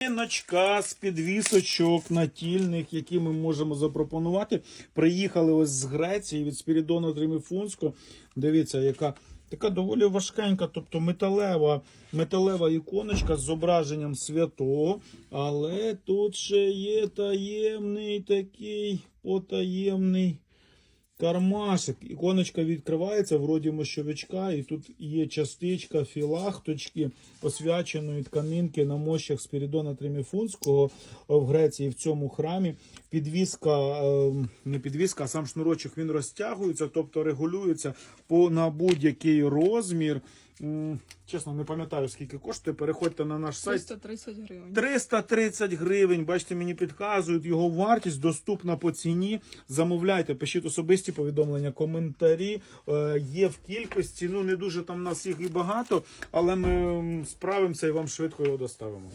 Ночка з підвісочок натільних, які ми можемо запропонувати. Приїхали ось з Греції від Спірідону Триміфунського. Дивіться, яка така доволі важкенька, тобто металева, металева іконочка з зображенням святого. Але тут ще є таємний такий потаємний. Кармашик, іконочка відкривається, вроді мощовичка, і тут є частичка філахточки освяченої тканинки на мощах Спірідона Триміфунського в Греції в цьому храмі. Підвіска, е, не підвіска, а сам шнурочок він розтягується, тобто регулюється по, на будь-який розмір. Чесно, не пам'ятаю, скільки коштує. Переходьте на наш сайт. 330 гривень. 330 гривень. Бачите, мені підказують його вартість доступна по ціні. Замовляйте, пишіть особисті повідомлення, коментарі. Е, є в кількості. Ну не дуже там нас їх і багато, але ми справимося і вам швидко його доставимо.